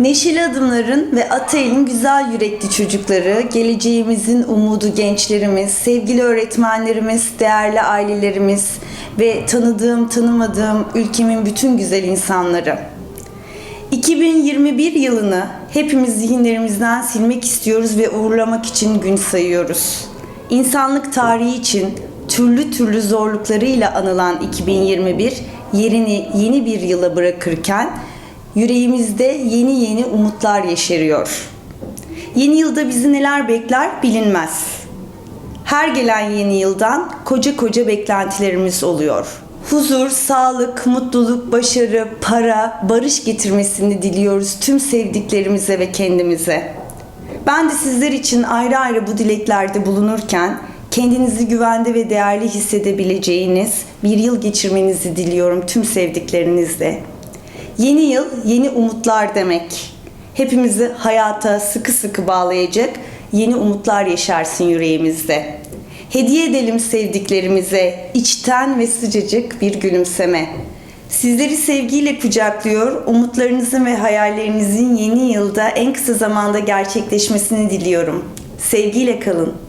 Neşeli adımların ve Atael'in güzel yürekli çocukları, geleceğimizin umudu gençlerimiz, sevgili öğretmenlerimiz, değerli ailelerimiz ve tanıdığım, tanımadığım ülkemin bütün güzel insanları. 2021 yılını hepimiz zihinlerimizden silmek istiyoruz ve uğurlamak için gün sayıyoruz. İnsanlık tarihi için türlü türlü zorluklarıyla anılan 2021 yerini yeni bir yıla bırakırken yüreğimizde yeni yeni umutlar yeşeriyor. Yeni yılda bizi neler bekler bilinmez. Her gelen yeni yıldan koca koca beklentilerimiz oluyor. Huzur, sağlık, mutluluk, başarı, para, barış getirmesini diliyoruz tüm sevdiklerimize ve kendimize. Ben de sizler için ayrı ayrı bu dileklerde bulunurken kendinizi güvende ve değerli hissedebileceğiniz bir yıl geçirmenizi diliyorum tüm sevdiklerinizle. Yeni yıl yeni umutlar demek. Hepimizi hayata sıkı sıkı bağlayacak yeni umutlar yaşarsın yüreğimizde. Hediye edelim sevdiklerimize içten ve sıcacık bir gülümseme. Sizleri sevgiyle kucaklıyor, umutlarınızın ve hayallerinizin yeni yılda en kısa zamanda gerçekleşmesini diliyorum. Sevgiyle kalın.